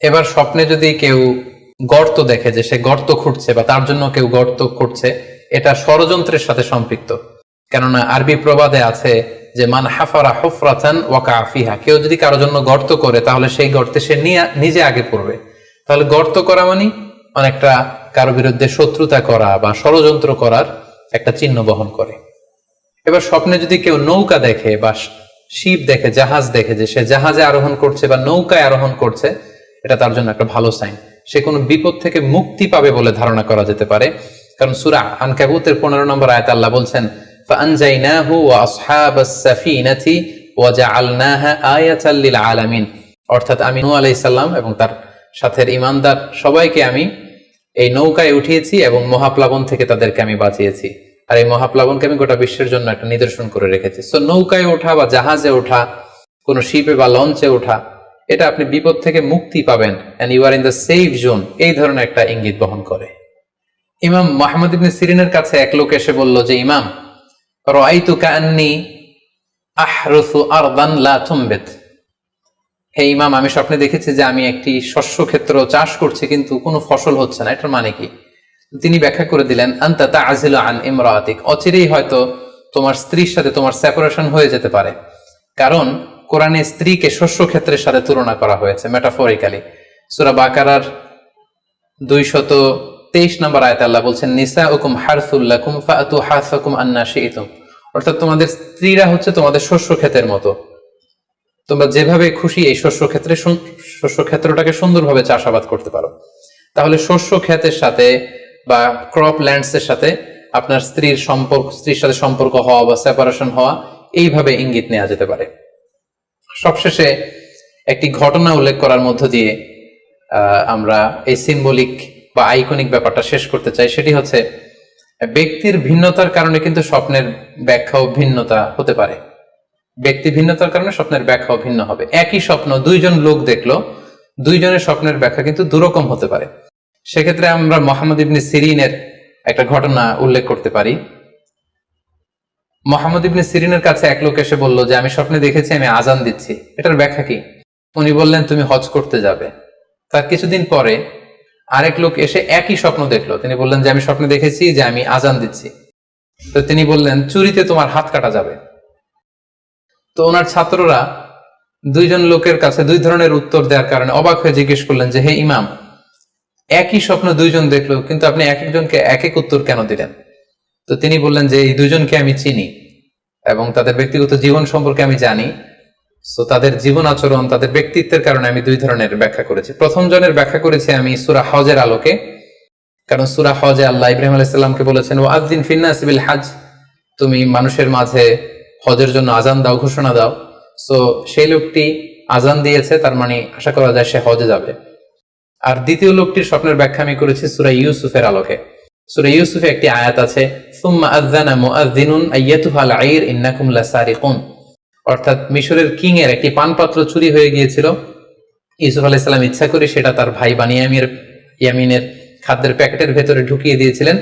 এবার স্বপ্নে যদি কেউ গর্ত দেখে যে সে গর্ত খুঁড়ছে বা তার জন্য কেউ গর্ত খুঁড়ছে, এটা ষড়যন্ত্রের সাথে সম্পৃক্ত। কেননা আরবি প্রবাদে আছে যে, মান হাফারা হুফরাতান ওয়াকা আফিহা কেউ যদি কারোর জন্য গর্ত করে, তাহলে সেই গর্তে সে নিজে আগে পড়বে। তাহলে গর্ত করা মানে অনেকটা কারও বিরুদ্ধে শত্রুতা করা বা ষড়যন্ত্র করার একটা চিহ্ন বহন করে। এবার স্বপ্নে যদি কেউ নৌকা দেখে বা শিপ দেখে, জাহাজ দেখে যে সে জাহাজে আরোহণ করছে বা নৌকায় আরোহণ করছে এটা তার জন্য একটা ভালো সাইন সে কোনো বিপদ থেকে মুক্তি পাবে বলে ধারণা করা যেতে পারে কারণ সুরা আনকাবুতের পনেরো নম্বর আয়াত আল্লাহ বলছেন فأنجيناه وأصحاب السفينة وجعلناها آية للعالمين অর্থাৎ আমি নূহ আলাইহিস সালাম এবং তার সাথের ইমানদার সবাইকে আমি এই নৌকায় উঠিয়েছি এবং মহাপ্লাবন থেকে তাদেরকে আমি বাঁচিয়েছি আর এই মহাপ্লাবনকে আমি গোটা বিশ্বের জন্য একটা নিদর্শন করে রেখেছি সো নৌকায় ওঠা বা জাহাজে ওঠা কোনো শিপে বা লঞ্চে ওঠা এটা আপনি বিপদ থেকে মুক্তি পাবেন and you are in the safe zone এই ধরনের একটা ইঙ্গিত বহন করে। ইমাম মোহাম্মদ ইবনে সিরিনের কাছে এক লোক এসে বলল যে, ইমাম কাআন্নি আহরুসু আরদান লা হে ইমাম, আমি স্বপ্নে দেখেছি যে আমি একটি শস্য ক্ষেত্র চাষ করছি, কিন্তু কোনো ফসল হচ্ছে না। এটার মানে কি? তিনি ব্যাখ্যা করে দিলেন, আন্তা তাজিল আন ইমরাতিক। অচিরেই হয়তো তোমার স্ত্রীর সাথে তোমার সেপারেশন হয়ে যেতে পারে। কারণ কোরআনে স্ত্রীকে শস্য ক্ষেত্রের সাথে তুলনা করা হয়েছে মেটাফরিক্যালি সুরা বাকারার দুইশত তেইশ নম্বর আয়তে আল্লাহ বলছেন নিসা উকুম হারসুল্লাকুম ফাতু আন্না শিইতুম অর্থাৎ তোমাদের স্ত্রীরা হচ্ছে তোমাদের শস্য ক্ষেতের মতো। তোমরা যেভাবে খুশি এই শস্য ক্ষেত্রে শস্য ক্ষেত্রটাকে সুন্দরভাবে চাষাবাদ করতে পারো। তাহলে শস্য ক্ষেতের সাথে বা ক্রপ ল্যান্ডস এর সাথে আপনার স্ত্রীর সম্পর্ক স্ত্রীর সাথে সম্পর্ক হওয়া বা সেপারেশন হওয়া এইভাবে ইঙ্গিত নেওয়া যেতে পারে। সবশেষে একটি ঘটনা উল্লেখ করার মধ্য দিয়ে আমরা এই সিম্বলিক বা আইকনিক ব্যাপারটা শেষ করতে চাই। সেটি হচ্ছে, ব্যক্তির ভিন্নতার কারণে কিন্তু স্বপ্নের ব্যাখ্যাও ভিন্নতা হতে পারে। ব্যক্তি ভিন্নতার কারণে স্বপ্নের ব্যাখ্যাও ভিন্ন হবে। একই স্বপ্ন দুইজন লোক দেখল, দুইজনের স্বপ্নের ব্যাখ্যা কিন্তু দুরকম হতে পারে। সেক্ষেত্রে আমরা মোহাম্মদ ইবনে সিরিনের একটা ঘটনা উল্লেখ করতে পারি। মোহাম্মদ ইবনে সিরিনের কাছে এক লোক এসে বলল যে, আমি স্বপ্নে দেখেছি, আমি আজান দিচ্ছি। এটার ব্যাখ্যা কি? উনি বললেন, তুমি হজ করতে যাবে। তার কিছুদিন পরে আরেক লোক এসে একই স্বপ্ন দেখল। তিনি বললেন যে, আমি স্বপ্নে দেখেছি যে, আমি আজান দিচ্ছি। তো তিনি বললেন, চুরিতে তোমার হাত কাটা যাবে। তো ওনার ছাত্ররা দুইজন লোকের কাছে দুই ধরনের উত্তর দেওয়ার কারণে অবাক হয়ে জিজ্ঞেস করলেন যে, হে ইমাম, একই স্বপ্ন দুইজন দেখল, কিন্তু আপনি এক একজনকে এক এক উত্তর কেন দিলেন? তো তিনি বললেন যে, এই দুইজনকে আমি চিনি এবং তাদের ব্যক্তিগত জীবন সম্পর্কে আমি জানি। তো তাদের জীবন আচরণ, তাদের ব্যক্তিত্বের কারণে আমি দুই ধরনের ব্যাখ্যা করেছি। প্রথম জনের ব্যাখ্যা করেছি আমি সুরা হজের আলোকে। কারণ সুরা হজে আল্লাহ ইব্রাহিম আলাইসাল্লামকে বলেছেন ও আদিন ফিন্নাস বিল হাজ। তুমি মানুষের মাঝে হজের জন্য আজান দাও, ঘোষণা দাও। সো সেই লোকটি আজান দিয়েছে, তার মানে আশা করা যায় সে হজে যাবে। আর দ্বিতীয় লোকটির স্বপ্নের ব্যাখ্যা আমি করেছি সুরা ইউসুফের আলোকে। সুরা ইউসুফে একটি আয়াত আছে অর্থাৎ মিশরের কিং এর একটি পানপাত্র চুরি হয়ে গিয়েছিল। ইউসুফ আলাইহিস ইচ্ছা করে সেটা তার ভাই বানিয়ামির ইয়ামিনের খাদ্যের প্যাকেটের ভেতরে ঢুকিয়ে দিয়েছিলেন।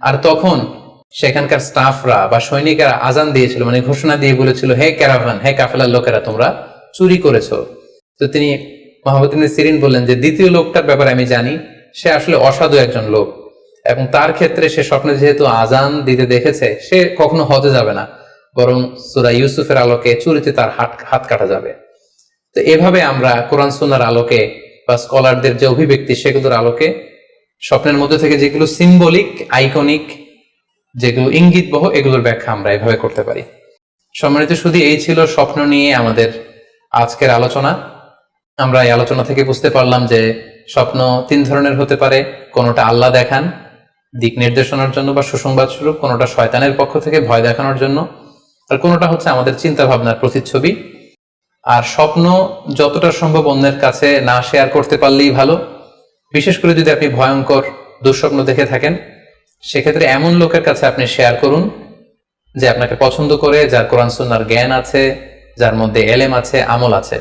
আর তখন সেখানকার স্টাফরা বা সৈনিকেরা আজান দিয়েছিল মানে ঘোষণা দিয়ে বলেছিল, হে ক্যারাভান, হে কাফেলার লোকেরা, তোমরা চুরি করেছ। তো তিনি মোহাম্মদ সিরিন বললেন যে, দ্বিতীয় লোকটার ব্যাপারে আমি জানি, সে আসলে অসাধু একজন লোক। এবং তার ক্ষেত্রে সে স্বপ্নে যেহেতু আজান দিতে দেখেছে, সে কখনো হতে যাবে না। বরং সুরা ইউসুফের আলোকে চুরিতে তার হাত হাত কাটা যাবে। তো এভাবে আমরা কোরআন সুন্নার আলোকে বা স্কলারদের যে অভিব্যক্তি, সেগুলোর আলোকে স্বপ্নের মধ্যে থেকে যেগুলো সিম্বলিক আইকনিক যেগুলো ইঙ্গিত বহ এগুলোর ব্যাখ্যা আমরা এভাবে করতে পারি। সম্মানিত, শুধু এই ছিল স্বপ্ন নিয়ে আমাদের আজকের আলোচনা। আমরা এই আলোচনা থেকে বুঝতে পারলাম যে স্বপ্ন তিন ধরনের হতে পারে। কোনোটা আল্লাহ দেখান দিক নির্দেশনার জন্য বা সুসংবাদ স্বরূপ কোনোটা শয়তানের পক্ষ থেকে ভয় দেখানোর জন্য, আর কোনোটা হচ্ছে আমাদের চিন্তা ভাবনার প্রতিচ্ছবি। আর স্বপ্ন যতটা সম্ভব অন্যের কাছে না শেয়ার করতে পারলেই ভালো। বিশেষ করে যদি আপনি ভয়ঙ্কর, দুঃস্বপ্ন দেখে থাকেন, সেক্ষেত্রে এমন লোকের কাছে আপনি শেয়ার করুন, যে আপনাকে পছন্দ করে, যার কোরআন সুন্নার জ্ঞান আছে, যার মধ্যে এলেম আছে, আমল আছে।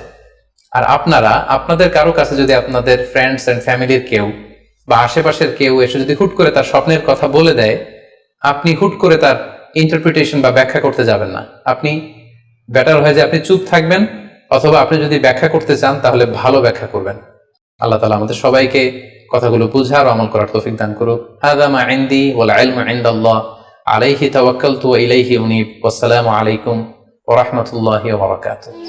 আর আপনারা, আপনাদের কারও কাছে যদি আপনাদের ফ্রেন্ডস অ্যান্ড ফ্যামিলির কেউ বা আশেপাশের কেউ এসে যদি হুট করে তার স্বপ্নের কথা বলে দেয়, আপনি হুট করে তার ইন্টারপ্রিটেশন বা ব্যাখ্যা করতে যাবেন না। আপনি বেটার হয় যে আপনি চুপ থাকবেন, অথবা আপনি যদি ব্যাখ্যা করতে চান, তাহলে ভালো ব্যাখ্যা করবেন। আল্লাহ তালা আমাদের সবাইকে কথাগুলো বুঝার আমল করার তৌফিক দান করুক। হাদা মা ইনদি ওয়াল ইলমু ইনদাল্লাহ। আলাইহি তাওয়াক্কালতু ওয়া ইলাইহি উনীব। ওয়াসসালামু আলাইকুম ওয়া রাহমাতুল্লাহি ওয়া বারাকাতুহু।